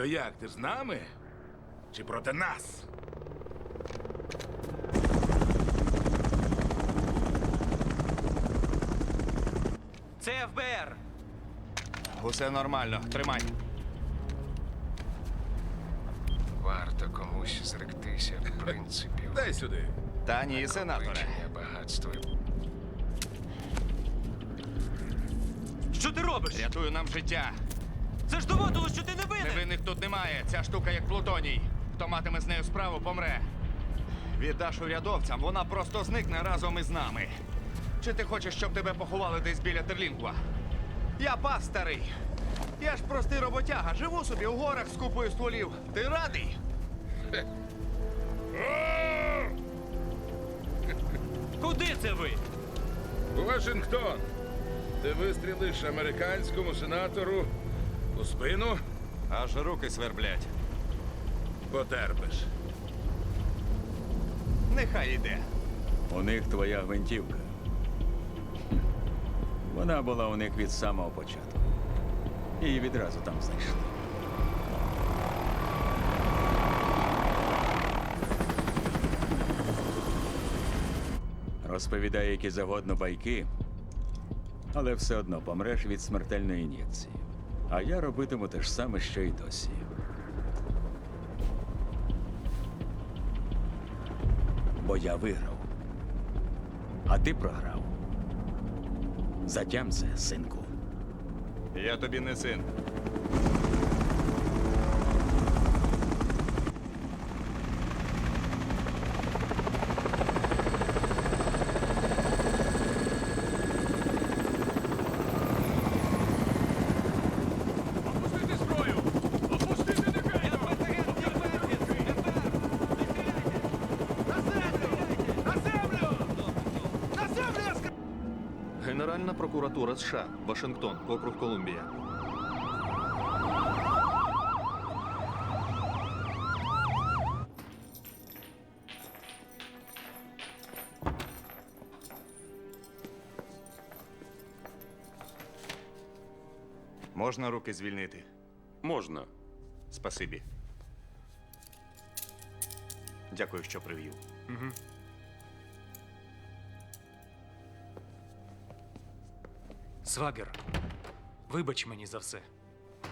То як, ти з нами? Чи проти нас? Це ФБР. Усе нормально, тримай. Варто комусь зректися принципів. Дай сюди. Та ні, сенаторе. Накопичення багатства. Що ти робиш? Рятую нам життя. Це ж доводило, що ти не винен. Невинних тут немає. Ця штука як плутоній. Хто матиме з нею справу, помре. Віддаш урядовцям, вона просто зникне разом із нами. Чи ти хочеш, щоб тебе поховали десь біля Терлінгва? Я пас старий. Я ж простий роботяга, живу собі у горах з купою стволів. Ти радий? Куди це ви? Вашингтон. Ти вистрілиш американському сенатору у спину, Аж руки сверблять. потерпиш. Нехай іде. У них твоя гвинтівка. Вона була у них від самого початку. Її відразу там знайшли. Розповідай які завгодно байки, але все одно помреш від смертельної ін'єкції. А я робитиму те ж саме, що й досі. Бо я виграв. А ти програв. Затям це, синку. Я тобі не син. Генеральна прокуратура США, Вашингтон, округ Колумбія. Можна руки звільнити? Можна. Спасибі. Дякую, що привів. Свагер, вибач мені за все.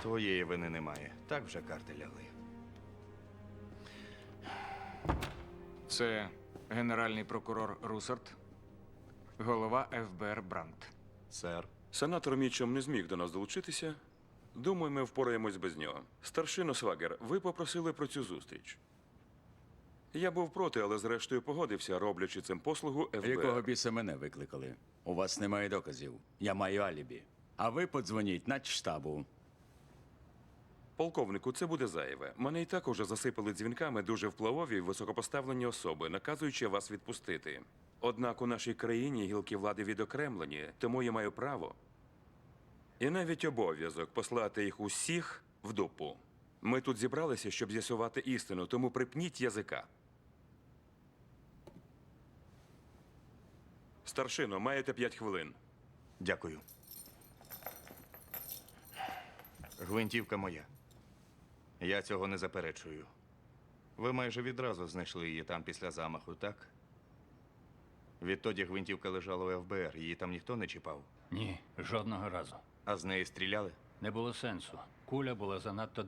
Твоєї вини немає. Так вже карти лягли. Це генеральний прокурор Русард, голова ФБР Брант. Сер. Сенатор Мічом не зміг до нас долучитися. Думаю, ми впораємось без нього. Старшино Свагер, ви попросили про цю зустріч. Я був проти, але зрештою погодився, роблячи цим послугу ФБР. Якого біса мене викликали? У вас немає доказів. Я маю алібі. А ви подзвоніть начштабу. Полковнику, це буде зайве. Мене і так уже засипали дзвінками дуже впливові й високопоставлені особи, наказуючи вас відпустити. Однак у нашій країні гілки влади відокремлені, тому я маю право. І навіть обов'язок послати їх усіх в дупу. Ми тут зібралися, щоб з'ясувати істину, тому припніть язика. Старшино, маєте п'ять хвилин. Дякую. Гвинтівка моя. Я цього не заперечую. Ви майже відразу знайшли її там після замаху, так? Відтоді гвинтівка лежала у ФБР, її там ніхто не чіпав. Ні, жодного разу. А з неї стріляли? Не було сенсу. Куля була занадто